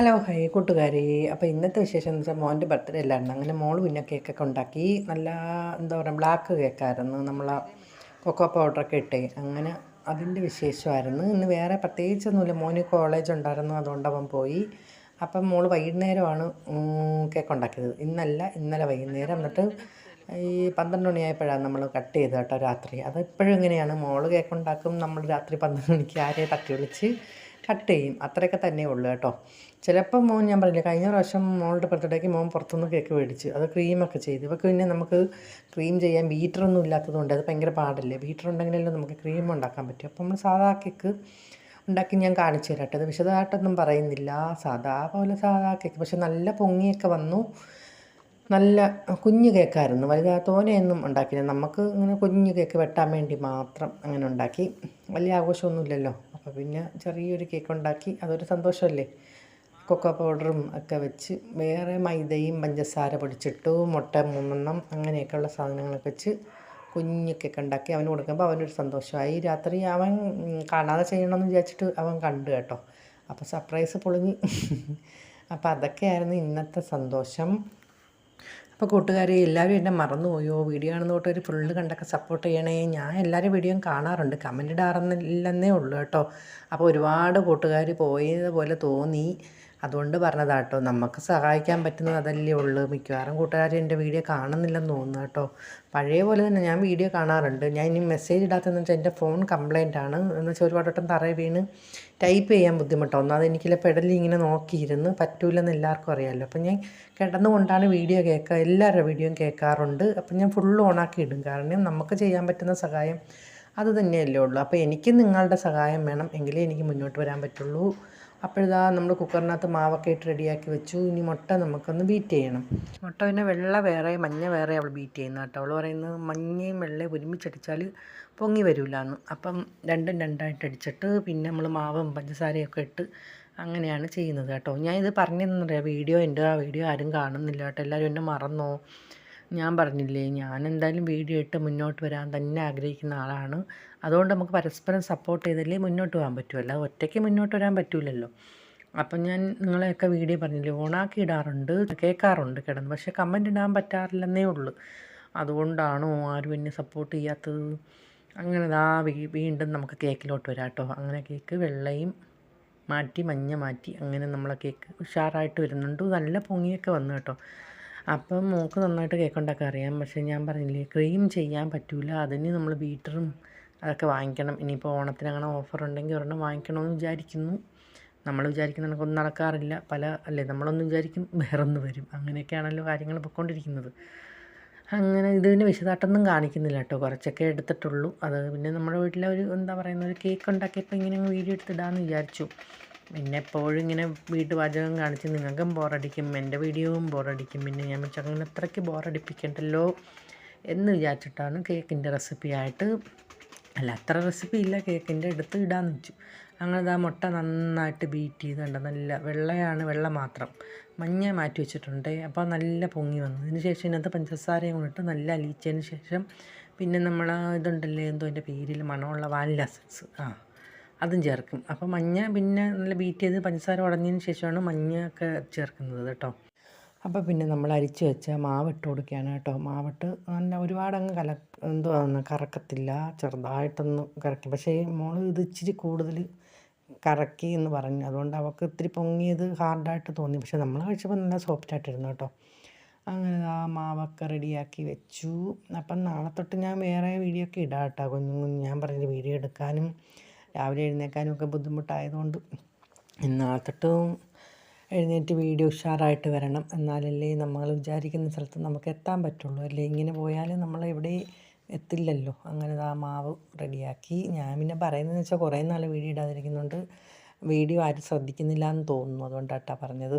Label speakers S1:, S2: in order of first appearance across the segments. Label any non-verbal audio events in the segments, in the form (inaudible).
S1: Hello high കൂട്ടുകാരി. അപ്പോൾ ഇന്നത്തെ വിശേഷം എന്ന് വെച്ചാൽ മോന്റെ ബർത്ത്ഡേ അല്ലായിരുന്നു അങ്ങനെ മോൾ പിന്നെ കേക്കൊക്കെ ഉണ്ടാക്കി. നല്ല എന്താ പറയുക ബ്ലാക്ക് കേക്കായിരുന്നു നമ്മൾ കൊക്കോ പൗഡറൊക്കെ ഇട്ടേ. അങ്ങനെ അതിന്റെ വിശേഷമായിരുന്നു. ഇന്ന് വേറെ പ്രത്യേകിച്ചൊന്നുമില്ല. മോന് കോളേജ് ഉണ്ടായിരുന്നു. അതുകൊണ്ട് അവൻ പോയി. അപ്പം മോൾ വൈകുന്നേരമാണ് കേക്ക് ഉണ്ടാക്കിയത്. ഇന്നല്ല ഇന്നലെ വൈകുന്നേരം എന്നിട്ട് ഈ പന്ത്രണ്ട് മണിയായപ്പോഴാണ് നമ്മൾ കട്ട് ചെയ്തത് കേട്ടോ രാത്രി. അത് ഇപ്പോഴും ഇങ്ങനെയാണ് മോൾ കേക്ക് ഉണ്ടാക്കും. നമ്മൾ രാത്രി പന്ത്രണ്ട് മണിക്ക് ആരെ തട്ടി വിളിച്ച് കട്ട് ചെയ്യും. അത്രയൊക്കെ തന്നെ ഉള്ളൂ കേട്ടോ. ചിലപ്പോൾ മോൻ ഞാൻ പറഞ്ഞില്ല കഴിഞ്ഞ പ്രാവശ്യം മോളുടെ ബർത്ത്ഡേക്ക് മോൻ പുറത്തുനിന്ന് കേക്ക് മേടിച്ചു അത് ക്രീമൊക്കെ ചെയ്തു. ഇപ്പോൾ പിന്നെ നമുക്ക് ക്രീം ചെയ്യാൻ ബീറ്ററൊന്നും ഇല്ലാത്തതുകൊണ്ട് അത് ഭയങ്കര പാടല്ലേ. ബീറ്റർ ഉണ്ടെങ്കിലല്ലോ നമുക്ക് ക്രീം ഉണ്ടാക്കാൻ പറ്റും. അപ്പോൾ നമ്മൾ സാധാ കേക്ക് ഉണ്ടാക്കി ഞാൻ കാണിച്ചു തരാട്ടെ അത് വിശദമായിട്ടൊന്നും പറയുന്നില്ല. സാധാ പോലെ സാധാ കേക്ക്. പക്ഷെ നല്ല പൊങ്ങിയൊക്കെ വന്നു. നല്ല കുഞ്ഞു കേക്കായിരുന്നു. വലുതാ തോനെയൊന്നും ഉണ്ടാക്കില്ല നമുക്ക് ഇങ്ങനെ കുഞ്ഞു കേക്ക് വെട്ടാൻ വേണ്ടി മാത്രം അങ്ങനെ ഉണ്ടാക്കി. വലിയ ആഘോഷമൊന്നുമില്ലല്ലോ. അപ്പോൾ പിന്നെ ചെറിയൊരു കേക്ക് ഉണ്ടാക്കി. അതൊരു സന്തോഷമല്ലേ കൊക്കോ പൗഡറും ഒക്കെ വെച്ച് വേറെ മൈദയും പഞ്ചസാര പൊടിച്ചിട്ടു മുട്ട മൂന്നെണ്ണം അങ്ങനെയൊക്കെയുള്ള സാധനങ്ങളൊക്കെ വെച്ച് കുഞ്ഞു കേക്ക് ഉണ്ടാക്കി അവന് കൊടുക്കുമ്പോൾ അവനൊരു സന്തോഷമായി. രാത്രി അവൻ കാണാതെ ചെയ്യണമെന്ന് വിചാരിച്ചിട്ട് അവൻ കണ്ടു കേട്ടോ. അപ്പോൾ സർപ്രൈസ് പൊളിഞ്ഞ്. (laughs) അപ്പോൾ അതൊക്കെയായിരുന്നു ഇന്നത്തെ സന്തോഷം. അപ്പോൾ കൂട്ടുകാരെ എല്ലാവരും എന്നെ മറന്നുപോയോ? വീഡിയോ കാണുന്ന തൊട്ട് ഒരു ഫുള്ള് കണ്ടൊക്കെ സപ്പോർട്ട് ചെയ്യണേ. ഞാൻ എല്ലാവരും വീഡിയോയും കാണാറുണ്ട്. കമന്റ് ഇടാറുന്നില്ലെന്നേ ഉള്ളൂ കേട്ടോ. അപ്പോൾ ഒരുപാട് കൂട്ടുകാർ പോയതുപോലെ തോന്നി. അതുകൊണ്ട് പറഞ്ഞതാട്ടോ. നമുക്ക് സഹായിക്കാൻ പറ്റുന്നത് അതല്ലേ ഉള്ളൂ. മിക്കവാറും കൂട്ടുകാർ എന്റെ വീഡിയോ കാണുന്നില്ലെന്ന് തോന്നുന്നു കേട്ടോ. പഴയ പോലെ തന്നെ ഞാൻ വീഡിയോ കാണാറുണ്ട്. ഞാൻ ഇനി മെസ്സേജ് ഇടാത്തതെന്ന് വെച്ചാൽ എന്റെ ഫോൺ കംപ്ലൈന്റ് ആണ്. എന്ന് വെച്ചാൽ ഒരുപാട് വട്ടം തറയിൽ വീണ് ടൈപ്പ് ചെയ്യാൻ ബുദ്ധിമുട്ടാണ് ഒന്നാമത് എനിക്കില്ല പെടലി ഇങ്ങനെ നോക്കിയിരുന്ന് പറ്റൂലെന്ന് എല്ലാവർക്കും അറിയാമല്ലോ അപ്പം ഞാൻ കിടന്നുകൊണ്ടാണ് വീഡിയോ കേൾക്കുക എല്ലാവരുടെ വീഡിയോയും കേൾക്കാറുണ്ട് അപ്പം ഞാൻ ഫുള്ള് ഓണാക്കി ഇടും. കാരണം നമുക്ക് ചെയ്യാൻ പറ്റുന്ന സഹായം അത് തന്നെയല്ലേ ഉള്ളൂ. അപ്പോൾ എനിക്ക് നിങ്ങളുടെ സഹായം വേണം എങ്കിലേ എനിക്ക് മുന്നോട്ട് വരാൻ പറ്റുള്ളൂ. അപ്പോഴിതാ നമ്മൾ കുക്കറിനകത്ത് മാവൊക്കെ ഇട്ട് റെഡിയാക്കി വെച്ചു. ഇനി മുട്ട നമുക്കൊന്ന് ബീറ്റ് ചെയ്യണം. മുട്ട പിന്നെ വെള്ള വേറെ മഞ്ഞ വേറെ അവൾ ബീറ്റ് ചെയ്യുന്നത് കേട്ടോ. അവൾ പറയുന്നത് മഞ്ഞയും വെള്ളയും ഒരുമിച്ചടിച്ചാൽ പൊങ്ങി വരില്ല എന്ന് അപ്പം രണ്ടും രണ്ടായിട്ട് അടിച്ചിട്ട് പിന്നെ നമ്മൾ മാവും പഞ്ചസാരയൊക്കെ ഇട്ട് അങ്ങനെയാണ് ചെയ്യുന്നത് കേട്ടോ. ഞാൻ ഇത് പറഞ്ഞതെന്നറിയാം വീഡിയോ എന്റെ ആ വീഡിയോ ആരും കാണുന്നില്ല കേട്ടോ. എല്ലാവരും എന്നെ മറന്നോ? ഞാൻ പറഞ്ഞില്ലേ ഞാൻ എന്തായാലും വീഡിയോ ഇട്ട് മുന്നോട്ട് വരാൻ തന്നെ ആഗ്രഹിക്കുന്ന ആളാണ്. അതുകൊണ്ട് നമുക്ക് പരസ്പരം സപ്പോർട്ട് ചെയ്തല്ലേ മുന്നോട്ട് പോകാൻ പറ്റുമല്ലോ ഒറ്റയ്ക്ക് മുന്നോട്ട് വരാൻ പറ്റില്ലല്ലോ അപ്പം ഞാൻ നിങ്ങളെയൊക്കെ വീഡിയോ പറഞ്ഞില്ലേ ഓണാക്കി ഇടാറുണ്ട് കേൾക്കാറുണ്ട് കിടന്ന്. പക്ഷേ കമന്റ് ഇടാൻ പറ്റാറില്ലെന്നേ ഉള്ളൂ. അതുകൊണ്ടാണോ ആരും എന്നെ സപ്പോർട്ട് ചെയ്യാത്തത്. അങ്ങനെ ആ വീണ്ടും നമുക്ക് കേക്കിലോട്ട് വരാം കേട്ടോ. അങ്ങനെ കേക്ക് വെള്ളയും മാറ്റി മഞ്ഞ മാറ്റി അങ്ങനെ നമ്മളെ കേക്ക് ഉഷാറായിട്ട് വരുന്നുണ്ട്. നല്ല പൊങ്ങിയൊക്കെ വന്നു കേട്ടോ. അപ്പം മോൾക്ക് നന്നായിട്ട് കേക്ക് അറിയാം. പക്ഷേ ഞാൻ പറഞ്ഞില്ലേ ക്രീം ചെയ്യാൻ പറ്റില്ല അതിന് നമ്മൾ ബീറ്ററും അതൊക്കെ വാങ്ങിക്കണം. ഇനിയിപ്പോൾ ഓണത്തിന് അങ്ങനെ ഓഫർ ഉണ്ടെങ്കിൽ ഒരെണ്ണം വാങ്ങിക്കണമെന്ന് വിചാരിക്കുന്നു. നമ്മൾ വിചാരിക്കുന്ന കണക്കൊന്നും നടക്കാറില്ല. പല അല്ലേ നമ്മളൊന്നും വിചാരിക്കും വേറൊന്ന് വരും. അങ്ങനെയൊക്കെയാണല്ലോ കാര്യങ്ങൾ പൊയ്ക്കൊണ്ടിരിക്കുന്നത്. അങ്ങനെ ഇത് പിന്നെ വിശദമായിട്ടൊന്നും കാണിക്കുന്നില്ല കേട്ടോ. കുറച്ചൊക്കെ എടുത്തിട്ടുള്ളൂ. അത് പിന്നെ നമ്മുടെ വീട്ടിലെ ഒരു എന്താ പറയുന്ന ഒരു കേക്ക് ഉണ്ടാക്കിയപ്പോൾ ഇങ്ങനെ വീഡിയോ എടുത്തിടാമെന്ന് വിചാരിച്ചു. പിന്നെ എപ്പോഴും ഇങ്ങനെ വീട്ടു പാചകം കാണിച്ച് നിങ്ങൾക്കും ബോറടിക്കും എന്റെ വീഡിയോയും ബോറടിക്കും പിന്നെ ഞാൻ വെച്ചാൽ അങ്ങനെ അത്രയ്ക്ക് ബോറടിപ്പിക്കണ്ടല്ലോ എന്ന് വിചാരിച്ചിട്ടാണ് കേക്കിന്റെ റെസിപ്പി ആയിട്ട് അല്ല അത്ര റെസിപ്പി ഇല്ല കേക്കിന്റെ എടുത്ത് ഇടാന്ന് വെച്ചു. അങ്ങനെ ആ മുട്ട നന്നായിട്ട് ബീറ്റ് ചെയ്ത് കണ്ട നല്ല വെള്ളയാണ് വെള്ള മാത്രം മഞ്ഞ മാറ്റി വെച്ചിട്ടുണ്ട്. അപ്പോൾ നല്ല പൊങ്ങി വന്നു. അതിന് ശേഷം ഇതിനകത്ത് പഞ്ചസാരയും കൊണ്ടിട്ട് നല്ല അലിയിച്ചതിന് ശേഷം പിന്നെ നമ്മൾ ഇതുണ്ടല്ലേ എന്തോ എന്റെ പേരിൽ മണമുള്ള വാനില സെൻസ് ആ. അതും ചേർക്കും. അപ്പോൾ മഞ്ഞ പിന്നെ നല്ല ബീറ്റ് ചെയ്ത് പഞ്ചസാര ഉടഞ്ഞതിന് ശേഷമാണ് മഞ്ഞ ഒക്കെ ചേർക്കുന്നത് കേട്ടോ. അപ്പോൾ പിന്നെ നമ്മൾ അരിച്ച് വെച്ച മാവ് കൊടുക്കുകയാണ് കേട്ടോ. മാവിട്ട് നല്ല ഒരുപാടങ്ങ് കല എന്തുവാന്ന് കറക്കത്തില്ല. ചെറുതായിട്ടൊന്ന് കറക്കി. പക്ഷേ മോൾ ഇത് ഇച്ചിരി കൂടുതൽ കറക്കി എന്ന് പറഞ്ഞു. അതുകൊണ്ട് അവൾക്ക് ഇത്തിരി പൊങ്ങിയത് ഹാർഡായിട്ട് തോന്നി. പക്ഷേ നമ്മൾ കഴിച്ചപ്പോൾ നല്ല സോഫ്റ്റായിട്ടിരുന്നു കേട്ടോ. അങ്ങനെ ആ മാവൊക്കെ റെഡിയാക്കി വെച്ചു. അപ്പം നാളെ തൊട്ട് ഞാൻ വേറെ വീഡിയോ ഒക്കെ ഇടാം കേട്ടോ. കുഞ്ഞു ഞാൻ പറഞ്ഞ വീഡിയോ എടുക്കാനും രാവിലെ എഴുന്നേൽക്കാനും ഒക്കെ ബുദ്ധിമുട്ടായതുകൊണ്ട് നാളെ എഴുന്നേറ്റ് വീഡിയോ ഉഷാറായിട്ട് വരണം. എന്നാലല്ലേ നമ്മൾ വിചാരിക്കുന്ന സ്ഥലത്ത് നമുക്ക് എത്താൻ പറ്റുള്ളൂ. അല്ലേ? ഇങ്ങനെ പോയാൽ നമ്മൾ എവിടെ എത്തില്ലല്ലോ. അങ്ങനെ ആ മാവ് റെഡിയാക്കി. ഞാൻ പിന്നെ പറയുന്നതെന്ന് വെച്ചാൽ കുറേ നാൾ വീഡിയോ ഇടാതിരിക്കുന്നുണ്ട് വീഡിയോ ആരും ശ്രദ്ധിക്കുന്നില്ല എന്ന് തോന്നുന്നു. അതുകൊണ്ടാട്ടാ പറഞ്ഞത്.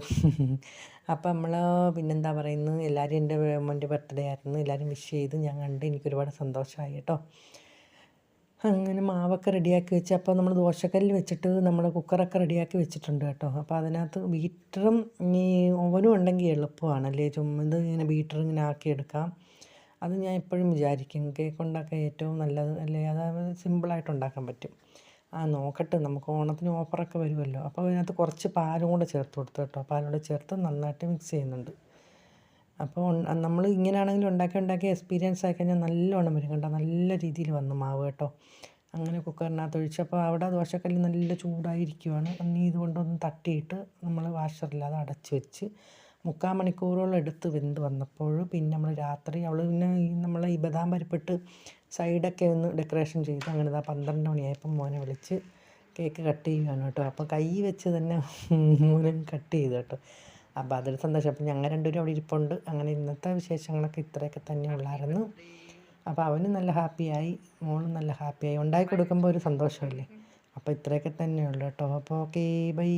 S1: അപ്പം നമ്മൾ പിന്നെന്താ പറയുന്നത്? എല്ലാവരും എന്റെ മോന്റെ ബർത്ത്ഡേ ആയിരുന്നു. എല്ലാവരും വിഷ് ചെയ്ത് ഞാൻ കണ്ട് എനിക്കൊരുപാട് സന്തോഷമായി കേട്ടോ. അങ്ങനെ മാവൊക്കെ റെഡിയാക്കി വെച്ച് അപ്പോൾ നമ്മൾ ദോശക്കല്ലിൽ വെച്ചിട്ട് നമ്മൾ കുക്കറൊക്കെ റെഡിയാക്കി വെച്ചിട്ടുണ്ട് കേട്ടോ. അപ്പോൾ അതിനകത്ത് ബീറ്ററും ഈ ഓവനും ഉണ്ടെങ്കിൽ എളുപ്പമാണല്ലേ? ചുമത് ഇങ്ങനെ ബീറ്റർ ഇങ്ങനെ ആക്കിയെടുക്കാം അത് ഞാൻ എപ്പോഴും വിചാരിക്കും കേക്ക് ഉണ്ടാക്കാൻ ഏറ്റവും നല്ലത് അല്ലേ? അതായത് സിമ്പിളായിട്ട് ഉണ്ടാക്കാൻ പറ്റും. ആ നോക്കട്ടെ നമുക്ക് ഓണത്തിന് ഓഫറൊക്കെ വരുമല്ലോ. അപ്പോൾ അതിനകത്ത് കുറച്ച് പാലും കൂടെ ചേർത്ത് കൊടുത്തു കേട്ടോ. പാലും കൂടെ ചേർത്ത് നന്നായിട്ട് മിക്സ് ചെയ്യുന്നുണ്ട്. അപ്പോൾ നമ്മൾ ഇങ്ങനെയാണെങ്കിലും ഉണ്ടാക്കി ഉണ്ടാക്കി എക്സ്പീരിയൻസ് ആയി കഴിഞ്ഞാൽ നല്ലോണം വരും കേട്ടോ നല്ല രീതിയിൽ വന്നു മാവ് കേട്ടോ. അങ്ങനെ കുക്കറിനകത്ത് ഒഴിച്ചപ്പോൾ അവിടെ ദോശക്കല്ല് നല്ല ചൂടായിരിക്കുവാണ്. നീ ഇതുകൊണ്ടൊന്ന് തട്ടിയിട്ട് നമ്മൾ വാഷറില്ലാതെ അടച്ച് വെച്ച് മുക്കാൽ മണിക്കൂറോളം എടുത്ത് വെന്ത് വന്നപ്പോൾ പിന്നെ നമ്മൾ രാത്രി അവൾ പിന്നെ നമ്മൾ ഈ ബദാം പരിപ്പിട്ട് സൈഡൊക്കെ ഒന്ന് ഡെക്കറേഷൻ ചെയ്ത് അങ്ങനെ ഇതാ പന്ത്രണ്ട് മണിയായപ്പം മോനെ വിളിച്ച് കേക്ക് കട്ട് ചെയ്യുകയാണ് കേട്ടോ. അപ്പോൾ കൈ വെച്ച് തന്നെ (laughs) മോനെ കട്ട് ചെയ്തു കേട്ടോ. അപ്പോൾ അതൊരു സന്തോഷം. അപ്പം ഞങ്ങൾ രണ്ടുപേരും അവിടെ ഇരിപ്പുണ്ട്. അങ്ങനെ ഇന്നത്തെ വിശേഷങ്ങളൊക്കെ ഇത്രയൊക്കെ തന്നെ ഉള്ളായിരുന്നു. അപ്പോൾ അവനും നല്ല ഹാപ്പിയായി മോളും നല്ല ഹാപ്പിയായി. ഉണ്ടാക്കി കൊടുക്കുമ്പോൾ ഒരു സന്തോഷമല്ലേ അപ്പോൾ ഇത്രയൊക്കെ തന്നെ ഉള്ളൂ കേട്ടോ. അപ്പോൾ ഓക്കേ ബൈ.